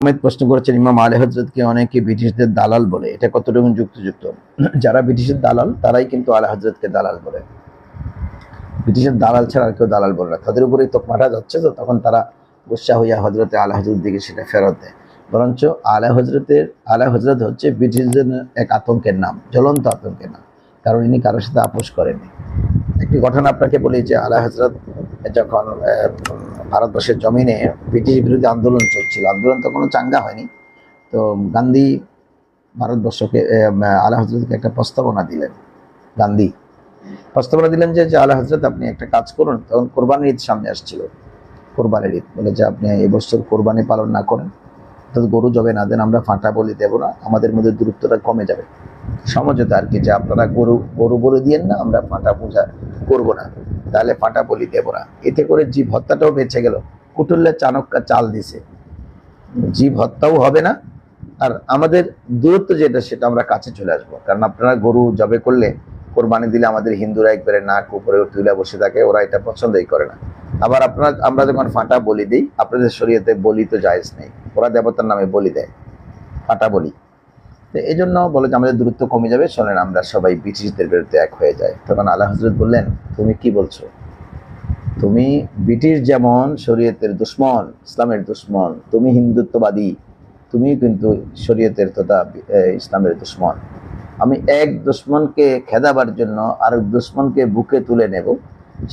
আহমেদ প্রশ্ন করেছেন, ইমাম আলী হজরতকে অনেকে ব্রিটিশদের দালাল বলে। এটা কতটুকু যুক্তিযুক্ত? যারা ব্রিটিশের দালাল, তারাই কিন্তু আলী হজরতকে দালাল বলে। ব্রিটিশের দালাল ছাড়া আর কেউ দালাল বলে না। তাদের উপরেই তো মাঠা যাচ্ছে তো, তখন তারা গুসা হইয়া হজরতে আলা হজরত দিকে সেটা ফেরত দেয়। বরঞ্চ আলা হজরতের আলা হজরত হচ্ছে ব্রিটিশদের এক আতঙ্কের নাম, জ্বলন্ত আতঙ্কের নাম। কারণ ইনি কারোর সাথে আপোষ করেননি। একটি ঘটনা আপনাকে বলি যে আলা হজরত যখন ভারতবর্ষের জমিনে ব্রিটিশ বিরোধী আন্দোলন চলছিল, আন্দোলন তো কোনো চাঙ্গা হয়নি, তো গান্ধী ভারতবর্ষকে আলা হজরতকে একটা প্রস্তাবনা দিলেন, গান্ধী প্রস্তাবনা দিলেন যে যে আলা হজরত আপনি একটা কাজ করুন, তখন কোরবানির ঈদ সামনে আসছিল, কোরবানির ঈদ, বলে যে আপনি এবছর কোরবানি পালন না করেন, অর্থাৎ গরু জবে না দেন, আমরা ফাঁটা বলি দেবো না, আমাদের মধ্যে দূরত্বটা কমে যাবে। সমঝোতা আর কি যে আপনারা গরু গরু বলে দিয়েন না, আমরা ফাঁটা পূজা করব না। তাহলে ফাঁটা বলি দেবো না। এতে করে জীব হত্যাটাও বেঁচে গেল। কুটুল্লে চাণক্য চাল দিছে। জীব হত্যাও হবে না। আর আমাদের দূরত্ব যেটা, সেটা আমরা কাছে চলে আসব। কারণ আপনারা গরু জবে করলে, কোরবানি দিলে আমাদের হিন্দুরা একবারে নাক উপরে তুলে বসে থাকে, ওরা এটা পছন্দই করে না। আবার আপনারা, আমরা যখন ফাঁটা বলি দিই, আপনাদের শরীয়তে বলি তো জায়েজ নেই। ওরা দেবতার নামে বলি দেয়। ফাঁটা বলি। তো এই জন্য বলে যে আমাদের দূরত্ব কমে যাবে শোনেন আমরা সবাই ব্রিটিশদের বিরুদ্ধে এক হয়ে যায় তখন আল্লাহ হজরত বললেন, তুমি কি বলছো? তুমি ব্রিটিশ যেমন শরীয়তের দুশ্মন, ইসলামের দুশ্মন, তুমি হিন্দুত্ববাদী তুমি কিন্তু শরীয়তের তথা ইসলামের দুশ্মন। আমি এক দুশ্মনকে খেদাবার জন্য আর দুশ্মনকে বুকে তুলে নেব।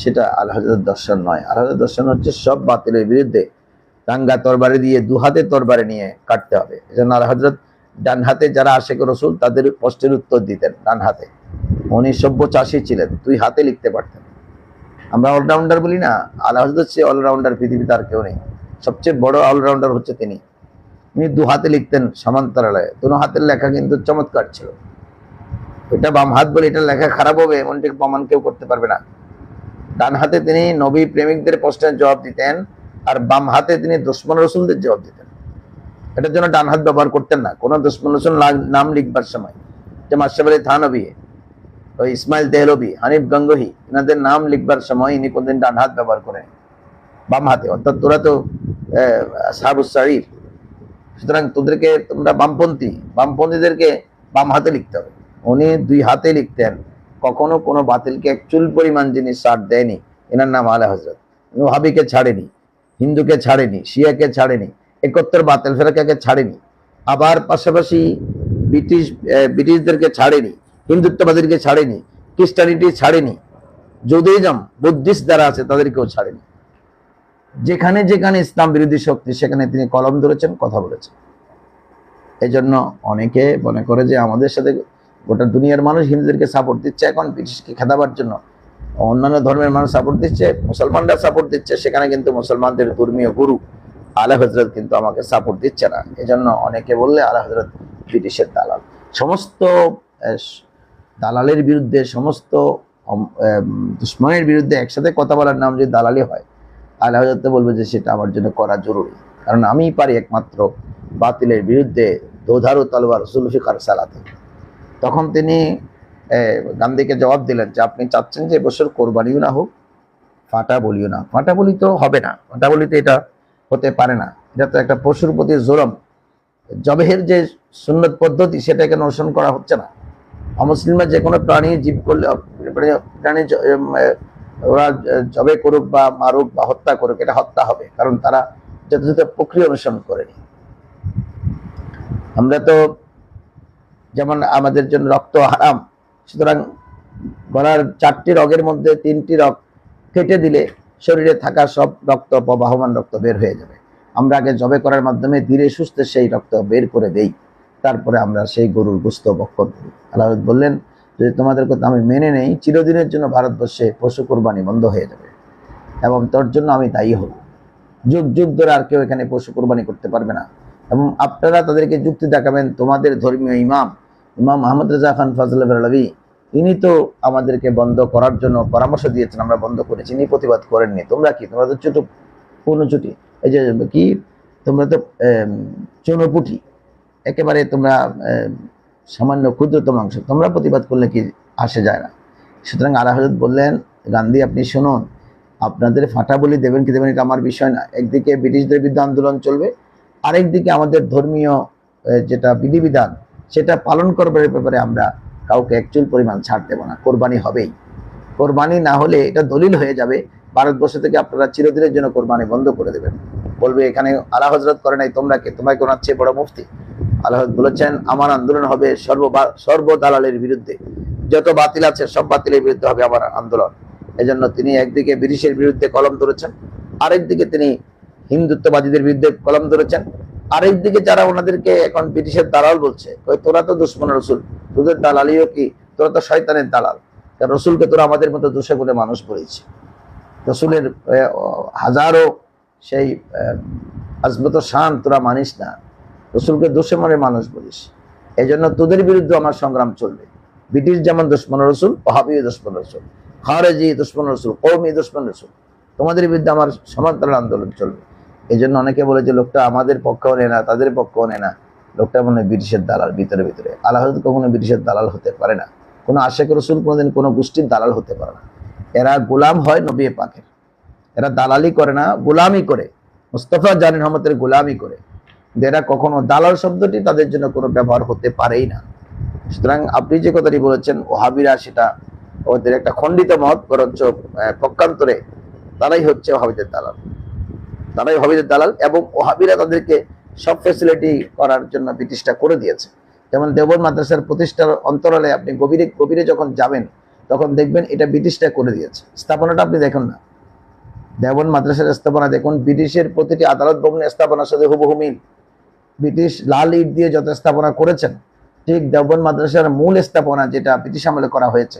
সেটা আল্লাহ হজরত দর্শন নয়। আল্লাহ হজরত দর্শন হচ্ছে সব বাতিলের বিরুদ্ধে দাঙ্গা তরবারি দিয়ে দু হাতে তরবারি নিয়ে কাটতে হবে। এজন্য আল্লাহ হজরত ডান হাতে যারা আশেক রসুল, তাদের প্রশ্নের উত্তর দিতেন ডান হাতে। উনি সভ্য চাষি ছিলেন তুই হাতে লিখতে পারতেন। আমরা অলরাউন্ডার বলি না আল্লাহ হচ্ছে অলরাউন্ডার পৃথিবীতে আর কেউ নেই। সবচেয়ে বড় অলরাউন্ডার হচ্ছে তিনি। উনি দু হাতে লিখতেন সমান্তরালে। দুনো হাতের লেখা কিন্তু চমৎকার ছিল। এটা বাম হাত বলে এটা লেখা খারাপ হবে, এমনটি প্রমাণ কেউ করতে পারবে না। ডান হাতে তিনি নবী প্রেমিকদের প্রশ্নের জবাব দিতেন, আর বাম হাতে তিনি দুশ্মন রসুলদের জবাব দিতেন। এটার জন্য ডান হাত ব্যবহার করতেন না। কোনো দুশ্মন নাম লিখবার সময়। যে মাসাব আলী ওই ইসমাইল তেহলবি হানিফ গঙ্গহি এনাদের নাম লিখবার সময় ইনি কোনদিন ডান হাত ব্যবহার করেন বাম হাতে। অর্থাৎ তোরা তো সাহাবুস সারিফ সুতরাং তোদেরকে তোমরা বামপন্থী। বামপন্থীদেরকে বাম হাতে লিখতে হবে। উনি দুই হাতে লিখতেন। কখনো কোনো বাতিলকে এক চুল পরিমাণ জিনিস সার দেয়নি, এনার নাম আলা হজরত ওহাবিকে ছাড়েনি, হিন্দুকে ছাড়েনি, শিয়াকে ছাড়েনি একত্তর বাতিল ফেরাকাকে ছাড়েনি। আবার পাশাপাশি ব্রিটিশ ব্রিটিশদেরকে ছাড়েনি, হিন্দুত্ববাদীদেরকে ছাড়েনি, খ্রিস্টানিটি ছাড়েনি জৌদিজম বুদ্ধিস্ট যারা আছে তাদেরকেও ছাড়েনি। যেখানে যেখানে ইসলাম বিরোধী শক্তি, সেখানে তিনি কলম ধরেছেন, কথা বলেছেন। এই জন্য অনেকে মনে করে যে আমাদের সাথে গোটা দুনিয়ার মানুষ হিন্দুদেরকে সাপোর্ট দিচ্ছে, এখন ব্রিটিশকে খেদাবার জন্য। অন্যান্য ধর্মের মানুষ সাপোর্ট দিচ্ছে, মুসলমানরা সাপোর্ট দিচ্ছে, সেখানে কিন্তু মুসলমানদের ধর্মীয় গুরু। আলা হজরত কিন্তু আমাকে সাপোর্ট দিচ্ছে না। এজন্য অনেকে বললে আলা হজরত ব্রিটিশের দালাল। সমস্ত দালালের বিরুদ্ধে, সমস্ত দুশ্মনের বিরুদ্ধে একসাথে কথা বলার নাম যদি দালালি হয় আল্লাহ হজরত বলবে যে সেটা আমার জন্য করা জরুরি। কারণ আমিই পারি একমাত্র বাতিলের বিরুদ্ধে দোধারু তলোয়ার জুলফিকার সালাতে। তখন তিনি গান্ধীকে জবাব দিলেন যে আপনি চাচ্ছেন যে এবছর কোরবানিও না হোক, ফাটা বলিও না। ফাটা বলি তো হবে না। ফাটা বলিতে এটা হতে পারে না। এটা তো একটা পশুর প্রতি জোরম জবেহের যে সুন্নত পদ্ধতি সেটা এখানে অনুসরণ করা হচ্ছে না। অমুসলিমরা যে কোনো প্রাণী জীব করলে, প্রাণী- ওরা জবে করুক বা মারুক বা হত্যা করুক, এটা হত্যা হবে। কারণ তারা যথাযথ প্রক্রিয়া অনুসরণ করেনি। আমরা তো যেমন আমাদের জন্য রক্ত হারাম, সুতরাং গলার চারটি রগের মধ্যে তিনটি রগ কেটে দিলে শরীরে থাকা সব রক্ত প্রবাহমান রক্ত বের হয়ে যাবে। আমরা আগে জবে করার মাধ্যমে ধীরে সুস্থে সেই রক্ত বের করে দেই। তারপরে আমরা সেই গরুর গুস্ত বক্ষণ করি। আল্লাহ বললেন, যদি তোমাদের কথা আমি মেনে নেই, চিরদিনের জন্য ভারতবর্ষে পশু কোরবানি বন্ধ হয়ে যাবে। এবং তোর জন্য আমি দায়ী হব। যুগ যুগ ধরে আর কেউ এখানে পশু কোরবানি করতে পারবে না। এবং আপনারা তাদেরকে যুক্তি দেখাবেন, তোমাদের ধর্মীয় ইমাম ইমাম আহমদ রাজা খান ফজল বেরলভি তিনি তো আমাদেরকে বন্ধ করার জন্য পরামর্শ দিয়েছেন, আমরা বন্ধ করেছি, ইনি প্রতিবাদ করেননি। তোমরা কি? তোমরা তো ছোট পূর্ণচুটি এই যে, কি? তোমরা তো চৌনপুটি। একেবারে তোমরা সামান্য ক্ষুদ্রতম অংশ। তোমরা প্রতিবাদ করলে কি আসে যায় না? সুতরাং আলা বললেন, গান্ধী, আপনি শুনুন। আপনাদের ফাটা বলি দেবেন কি দেবেন এটা আমার বিষয় না। একদিকে ব্রিটিশদের বিরুদ্ধে আন্দোলন চলবে, আরেকদিকে আমাদের ধর্মীয় যেটা বিধিবিধান, সেটা পালন করবার ব্যাপারে আমরা কাউকে একচুল পরিমাণ ছাড় দেবো না। কোরবানি হবেই। কোরবানি না হলে এটা দলিল হয়ে যাবে, ভারতবর্ষ থেকে আপনারা চিরদিনের জন্য কোরবানি বন্ধ করে দেবেন। বলবে এখানে আলা হজরত করে নাই, তোমরা কে? তোমরা কোন চেয়ে বড় মুফতি? আল্লাহ বলেছেন, আমার আন্দোলন হবে সর্ব সর্ব দালালের বিরুদ্ধে। যত বাতিল আছে, সব বাতিলের বিরুদ্ধে হবে আমার আন্দোলন। এজন্য তিনি একদিকে ব্রিটিশের বিরুদ্ধে কলম ধরেছেন, আরেকদিকে তিনি হিন্দুত্ববাদীদের বিরুদ্ধে কলম ধরেছেন, আরেকদিকে যারা ওনাদেরকে এখন ব্রিটিশের দালাল বলছে তোরা তো দুশ্মন রসুল। তোদের দালালিও কি? তোরা তো শয়তানের দালাল। তা রসুলকে তোরা আমাদের মতো দোষে বলে মানুষ বলেছে রসুলের হাজারো সেই আজমত শান তোরা মানিস না। রসুলকে দোষে মনে মানুষ বলিস। এই জন্য তোদের বিরুদ্ধে আমার সংগ্রাম চলবে। ব্রিটিশ যেমন দুশ্মন রসুল, ওহাবিও দুশ্মন রসুল। খারেজি দুশ্মন রসুল কৌমি দুশ্মন রসুল। তোমাদের বিরুদ্ধে আমার সমান্তরাল আন্দোলন চলবে। এই জন্য অনেকে বলে যে, লোকটা আমাদের পক্ষেও নেয় না, তাদের পক্ষেও নেয় না। লোকটা মনে ব্রিটিশের দালাল, ভিতরে ভিতরে। আল্লাহ কখনো ব্রিটিশের দালাল হতে পারে না। কোনো আশেখ রসুল কোনোদিন কোনো গোষ্ঠীর দালাল হতে পারে না। এরা গোলাম হয় নবী পাকের। এরা দালালি করে না, গোলামি করে। মুস্তফা জানিন রহমতের গোলামি করে। এরা কখনো দালাল শব্দটি তাদের জন্য কোনো ব্যবহার হতে পারেই না। সুতরাং আপনি যে কথাটি বলেছেন, ওহাবিরা সেটা ওদের একটা খণ্ডিত মত বরঞ্চ পক্ষান্তরে তারাই হচ্ছে ওহাবিদের দালাল। তারাই ওহাবিদের দালাল এবং ওহাবিরা তাদেরকে সব ফেসিলিটি করার জন্য ব্রিটিশটা করে দিয়েছে। যেমন দেবর মাদ্রাসার প্রতিষ্ঠার অন্তরালে আপনি গভীরে গভীরে যখন যাবেন, তখন দেখবেন এটা ব্রিটিশটা করে দিয়েছে। স্থাপনাটা আপনি দেখুন না। দেবন মাদ্রাসার স্থাপনা দেখুন, ব্রিটিশের প্রতিটি আদালত ভবনের স্থাপনার সাথে হুবহু মিল। ব্রিটিশ লাল ইট দিয়ে যত স্থাপনা করেছেন, ঠিক দেওবন মাদ্রাসার মূল স্থাপনা যেটা ব্রিটিশ আমলে করা হয়েছে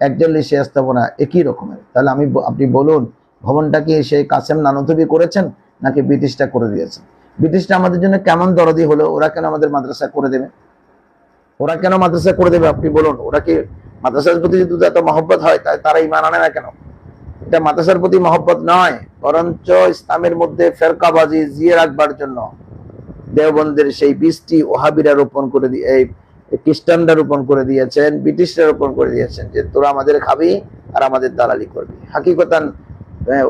একজনলি সে স্থাপনা একই রকমের। তাহলে আমি আপনি বলুন, ভবনটা কি সেই কাসেম নানতবি করেছেন, নাকি ব্রিটিশটা করে দিয়েছেন ব্রিটিশটা আমাদের জন্য কেমন দরদি হলো, ওরা কেন আমাদের মাদ্রাসা করে দেবে? ওরা কেন মাদ্রাসা করে দেবে? আপনি বলুন, ওরা কি মাদ্রাসার প্রতি যদি এত মহব্বত হয় তাই তারা ইমান আনে না কেন? এটা মাদ্রাসার প্রতি মহব্বত নয়, বরঞ্চ ইসলামের মধ্যে ফেরকাবাজি, জিয়ে রাখবার জন্য দেওবন্দের সেই বীজটি ওহাবিরা রোপণ করে দিয়ে এই খ্রিস্টানরা রোপণ করে দিয়েছেন, ব্রিটিশরা রোপণ করে দিয়েছেন যে, তোরা আমাদের খাবি আর আমাদের দালালি করবি। হাকিকতান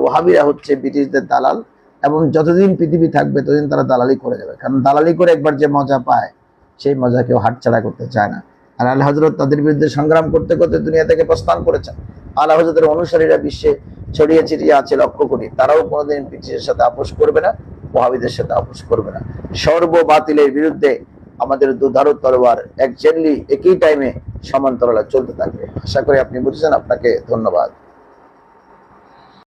ওহাবিরা হচ্ছে ব্রিটিশদের দালাল। এবং যতদিন পৃথিবী থাকবে, ততদিন তারা দালালি করে যাবে। কারণ দালালি করে একবার যে মজা পায়, সেই মজা কেউ হাতছাড়া করতে চায় না। আর আল্লাহ হজরত তাদের বিরুদ্ধে সংগ্রাম করতে করতে দুনিয়া থেকে প্রস্থান করেছেন। আল্লাহ হজরতের অনুসারীরা বিশ্বে ছড়িয়ে ছিটিয়ে আছে লক্ষ্য করি তারাও কোনোদিন ব্রিটিশের সাথে আপোষ করবে না, মহাবিদের সাথে আপোষ করবে না। সর্ব বাতিলের বিরুদ্ধে আমাদের দুধারো তরবার একজাক্টলি একই টাইমে সমান্তরালে চলতে থাকবে। আশা করি আপনি বুঝেছেন। আপনাকে ধন্যবাদ।